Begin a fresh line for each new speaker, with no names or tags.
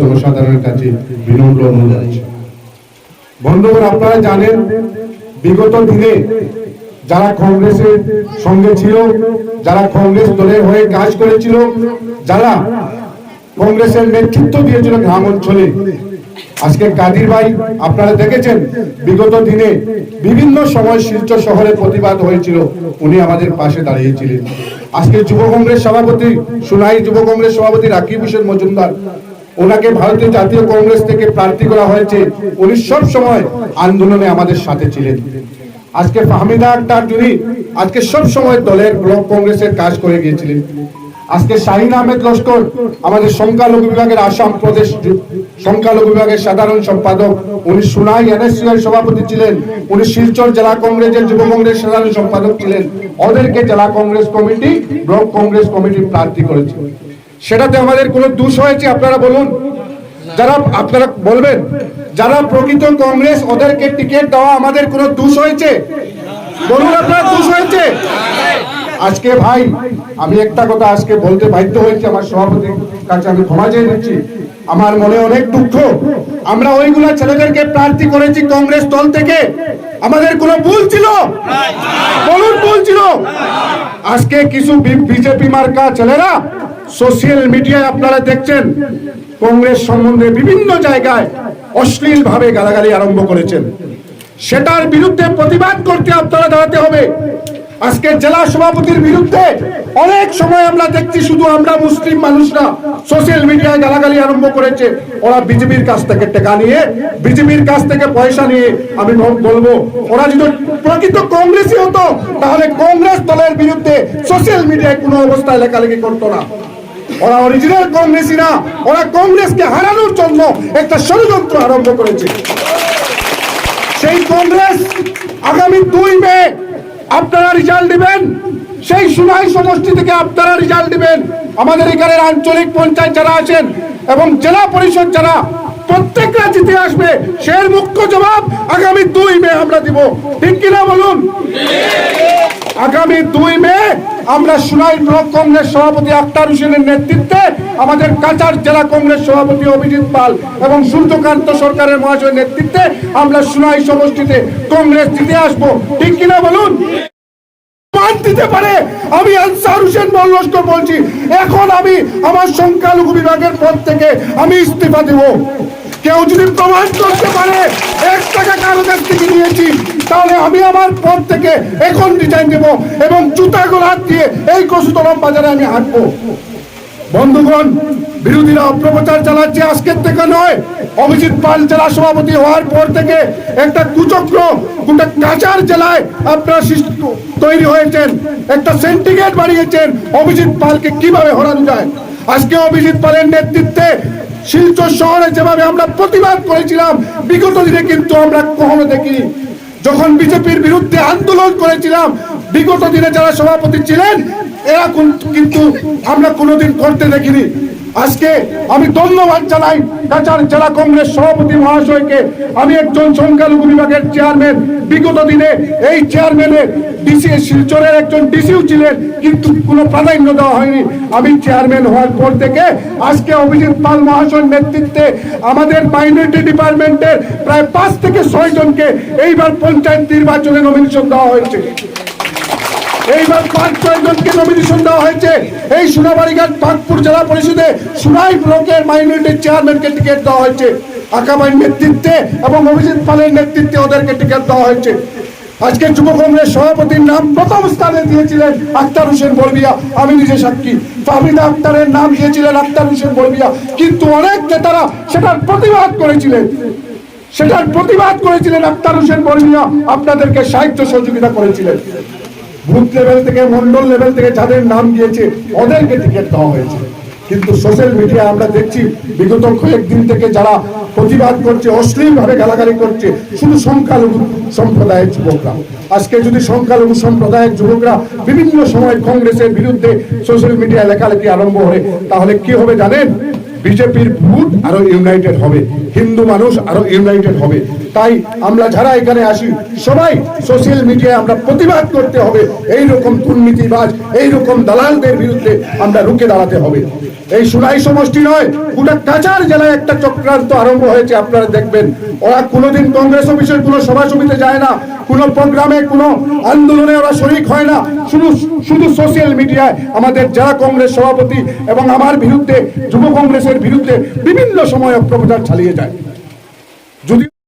জনসাধারণের কাছে বিনম্র অনুরোধ বন্ধুগণ, আপনারা জানেন, বিগত দিনে যারা কংগ্রেসের সঙ্গে ছিল, যারা কংগ্রেস দলের হয়ে কাজ করেছিল, যারা কংগ্রেসের নেতৃত্ব দিয়েছিল গ্রাম অঞ্চলে, আজকে কাদির ভাই, আপনারা দেখেছেন, বিগত দিনে বিভিন্ন সময় শিলচর শহরে প্রতিবাদ হয়েছিল, উনি আমাদের পাশে দাঁড়িয়েছিলেন। আজকে যুব কংগ্রেস সভাপতি, সুনাই যুব কংগ্রেস সভাপতি রাকিব হোসেন মজুমদার ওনাকে ভারতীয় জাতীয় কংগ্রেস থেকে প্রার্থী করা হয়েছে। উনি সব সময় আন্দোলনে আমাদের সাথে ছিলেন। আজকে ফাহমিদা আক্তার যিনি আজকে সব সময় দলের ব্লক কংগ্রেসের কাজ করে গিয়েছিলেন। আজকে শাহিন আহমেদ লস্কর আমাদের সংখ্যালঘু বিভাগের আসাম প্রদেশ সংখ্যালঘু বিভাগের সাধারণ সম্পাদক। উনি সুনাই এনএসইউর সভাপতি ছিলেন। উনি শিলচর জেলা কংগ্রেসের যুব কংগ্রেস সাধারণ সম্পাদক ছিলেন। ওদেরকে জেলা Congress committee, block Congress committee প্রার্থী করেছে। সেটাতে আমাদের কোনো দোষ হয়েছে, আপনারা বলুন। যারা, আপনারা বলবেন, যারা প্রকৃত কংগ্রেস ওদেরকে টিকিট দেওয়া আমাদের কোনো দোষ হয়েছে? বলুন আপনার, দোষ হয়েছে? আজকে ভাই, আমি একটা কথা আজকে বলতে বাধ্য হয়েছি আমার সভাপতির কাছে, আমি ক্ষমা চেয়ে নিচ্ছি। আমার মনে অনেক দুঃখ। আমরা ওইগুলা ছেলেদেরকে প্রার্থী করেছি কংগ্রেস দল থেকে। আমাদের কোনো ভুল ছিল? বলুন ভুল ছিল? আজকে কিছু বিজেপি মার্কা ছেলেরা সোশ্যাল মিডিয়ায় আপনারা দেখছেন কংগ্রেস সম্বন্ধে বিভিন্ন জায়গায় অশ্লীল ভাবে গালাগালি আরম্ভ করেছেন। সেটার বিরুদ্ধে প্রতিবাদ করতে আপনারা দাঁড়াতে হবে। আজকে জেলা সভাপতির বিরুদ্ধে অনেক সময় আমরা দেখছি শুধু আমরা মুসলিম মানুষরা সোশ্যাল মিডিয়ায় গালাগালি আরম্ভ করেছে। ওরা বিজেপির কাছ থেকে টাকা নিয়ে, বিজেপির কাছ থেকে পয়সা নিয়ে আমি বল- বলব। ওরা যদি প্রকৃত কংগ্রেসই হতো, তাহলে কংগ্রেস দলের বিরুদ্ধে সোশ্যাল মিডিয়ায় কোনো অবস্থায় লেখালেখি করতো না। ওরা অরিজিনাল কংগ্রেসই না, ওরা কংগ্রেসকে হারানোর জন্য একটা ষড়যন্ত্র আরম্ভ করেছে। সেই কংগ্রেস আগামী দুই মে আপনারা রেজাল্ট দিবেন। সেই সুনাই সমষ্টি থেকে আপনারা রেজাল্ট দিবেন। আমাদের এখানের আঞ্চলিক পঞ্চায়েত যারা আছেন এবং জেলা পরিষদ যারা প্রত্যেকটা জিতে আসবে সে মুখ্য জবাব আগামী দুই মে আমরা দিব। ঠিক কিনা বলুন? আগামী দুই মে আমরা সুনাই ব্লক কংগ্রেস সভাপতি আক্তার হোসেনের নেতৃত্বে আমাদের কাচার জেলা কংগ্রেস সভাপতি অভিজিৎ পাল এবং সূর্যকান্ত সরকারের মহাশয়ের নেতৃত্বে আমরা সুনাই সমষ্টিতে কংগ্রেস জিতে আসব। ঠিক কিনা বলুন? দিতে পারে। আমি আনসার হোসেন বলছি, এখন আমি আমার থেকে আমি ইস্তিফা দেব। কেউ যদি প্রমাণ করতে পারে, এক টাকা কারও কাছ থেকে নিয়েছি তাহলে আমি আমার পদ থেকে এখন রিজাইন দেব এবং জুতা গোলাপ দিয়ে এই কসুতলম বাজারে আমি হাঁটবো। বন্ধুগণ, বিরোধীরা অপপ্রচার চালাচ্ছে আজকের থেকে নয়। অভিজিৎ পাল জেলা সভাপতি হওয়ার পর থেকে একটা কুচক্র গোটা কাচার জেলায় আপনারা তৈরি হয়েছেন। একটা সেন্টিগেট বাড়িয়েছেন অভিজিৎ পালকে কীভাবে হরানো যায়? আজকে অভিজিৎ পালের নেতৃত্বে শিলচর শহরে যেভাবে আমরা প্রতিবাদ করেছিলাম, বিগত দিনে কিন্তু আমরা কখনো দেখিনি। যখন বিজেপির বিরুদ্ধে আন্দোলন করেছিলাম, বিগত দিনে যারা সভাপতি ছিলেন, এরা কিন্তু আমরা কোনোদিন করতে দেখিনি। আজকে আমি ধন্যবাদ জানাই কাছাড় জেলা কংগ্রেস সভাপতি মহাশয়কে। আমি একজন সংখ্যালঘু বিভাগের চেয়ারম্যান। বিগত দিনে এই চেয়ারম্যানের ডিসি শিলচরের একজন ডিসিও ছিলেন, কিন্তু কোনো প্রাধান্য দেওয়া হয়নি। আমি চেয়ারম্যান হওয়ার পর থেকে আজকে অভিজিৎ পাল মহাশয়ের নেতৃত্বে আমাদের মাইনরিটি ডিপার্টমেন্টের প্রায় পাঁচ থেকে ছয় জনকে এইবার পঞ্চায়েত নির্বাচনে নমিনেশন দেওয়া হয়েছে। এইবার পাঁচ ছয় জনকে নমিনেশন দেওয়া হয়েছে। এই সোনাবাড়িঘাট বাগপুর জেলা পরিষদে সুনাই ব্লকের মাইনরিটি চেয়ারম্যানকে টিকিট দেওয়া হয়েছে। আকাবাইর নেতৃত্বে এবং অভিজিৎ পালের নেতৃত্বে ওদেরকে টিকিট দেওয়া হয়েছে। আজকে যুব কংগ্রেস সভাপতির নাম প্রথম স্থানে দিয়েছিলেন আক্তার হোসেন বলবিয়া আমি নিজে সাক্ষী। ফাহমিদা আক্তারের নাম দিয়েছিলেন আক্তার হোসেন বলবিয়া কিন্তু অনেক নেতারা সেটার প্রতিবাদ করেছিলেন। সেটার প্রতিবাদ করেছিলেন আক্তার হোসেন বলবিয়া আপনাদেরকে সাহিত্য সহযোগিতা করেছিলেন। বুথ লেভেল থেকে, মন্ডল লেভেল থেকে যাদের নাম দিয়েছে, ওদেরকে টিকিট দেওয়া হয়েছে। কিন্তু সোশ্যাল মিডিয়া আমরা দেখছি, বিগত কয়েকদিন থেকে যারা প্রতিবাদ করছে, অশ্লীলভাবে গালাগালি করছে, শুধু সংখ্যালঘু সম্প্রদায়ের যুবকরা। আজকে যদি সংখ্যালঘু সম্প্রদায়ের যুবকরা বিভিন্ন সময় কংগ্রেসের বিরুদ্ধে সোশ্যাল মিডিয়ায় লেখালেখি আরম্ভ হয় তাহলে কি হবে জানেন? বিজেপির ভোট আরও ইউনাইটেড হবে, হিন্দু মানুষ আরও ইউনাইটেড হবে। তাই আমরা যারা এখানে আসি সবাই সোশ্যাল মিডিয়ায় আমরা প্রতিবাদ করতে হবে। এই রকম দুর্নীতিবাজ এই রকম দালালদের বিরুদ্ধে আমরা রুখে দাঁড়াতে হবে। এই সুনাই সমষ্টি নয় গোটা কাছাড় জেলায় একটা চক্রান্ত আরম্ভ হয়েছে, আপনারা দেখবেন। ওরা কোনোদিন কংগ্রেস অফিসের কোনো সভা সমিতি যায় না, কোনো প্রোগ্রামে, কোনো আন্দোলনে ওরা শরিক হয় না। শুধু শুধু সোশ্যাল মিডিয়ায় আমাদের জেলা কংগ্রেস সভাপতি এবং আমার বিরুদ্ধে যুব কংগ্রেসের বিরুদ্ধে বিভিন্ন সময় অপপ্রচার চালিয়ে যায়।